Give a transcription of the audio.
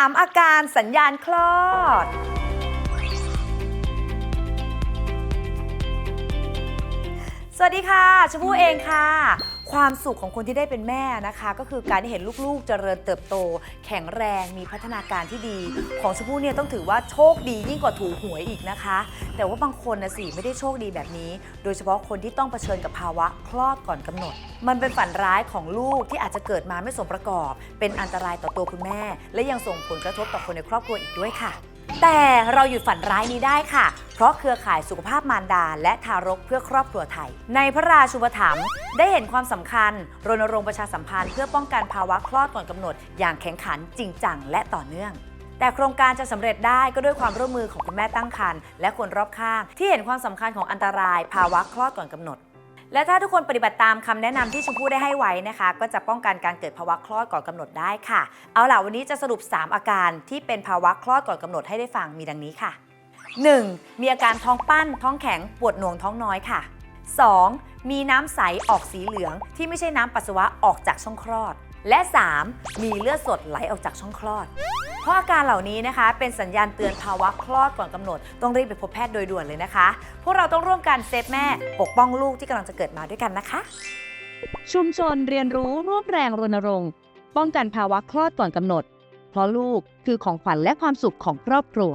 3 อาการสัญญาณคลอด สวัสดีค่ะชมพู่เองค่ะ ความสุขของคนที่ได้เป็นแม่นะคะ ก็คือการที่เห็นลูกๆเจริญเติบโต แข็งแรงมีพัฒนาการที่ดี ของชมพู่เนี่ยต้องถือว่าโชคดียิ่งกว่าถูหวยอีกนะคะ แต่ว่าบางคนนะสิไม่ได้โชคดีแบบนี้ โดยเฉพาะคนที่ต้องเผชิญกับภาวะคลอดก่อนกำหนด มันเป็นฝันร้ายของลูกที่อาจจะเกิดมาไม่สมประกอบ เป็นอันตรายต่อตัวคุณแม่ และยังส่งผลกระทบต่อคนในครอบครัวอีกด้วยค่ะ แต่เราหยุดฝันร้ายนี้ได้ค่ะ เพราะเครือข่ายสุขภาพมารดา และทารกเพื่อครอบครัวไทย ในพระราชูปถัมภ์ได้เห็นความสำคัญ รณรงค์ประชาสัมพันธ์เพื่อป้องกันภาวะคลอดก่อนกำหนด อย่างแข็งขันจริงจังและต่อเนื่องแต่โครงการจะสำเร็จได้ก็ด้วยความร่วมมือของคุณแม่ตั้งครรภ์และคนรอบข้าง ที่เห็นความสำคัญของอันตราย ภาวะคลอดก่อนกำหนด และถ้าทุกคนปฏิบัติตามคำแนะนำที่ชมพู่ได้ให้ไว้นะคะ ก็จะป้องกันการเกิดภาวะคลอดก่อนกำหนดได้ค่ะ เอาล่ะวันนี้จะสรุป 3 อาการที่เป็นภาวะคลอดก่อนกำหนดให้ได้ฟังมีดังนี้ค่ะ 1. มีอาการท้องปั้น ท้องแข็ง ปวดหน่วงท้องน้อยค่ะ 2. มีน้ำใสออกสีเหลือง ที่ไม่ใช่น้ำปัสสาวะออกจากช่องคลอด และ 3. มีเลือดสดไหลออกจากช่องคลอด เพราะอาการเหล่านี้นะคะ เป็นสัญญาณเตือนภาวะคลอดก่อนกำหนด ต้องรีบไปพบแพทย์โดยด่วนเลยนะคะ พวกเราต้องร่วมกันเซฟแม่ปกป้องลูกที่กำลังจะเกิดมาด้วยกันนะคะ ชุมชนเรียนรู้ร่วมแรงรณรงค์ ป้องกันภาวะคลอดก่อนกำหนด เพราะลูกคือของขวัญและความสุขของครอบครัว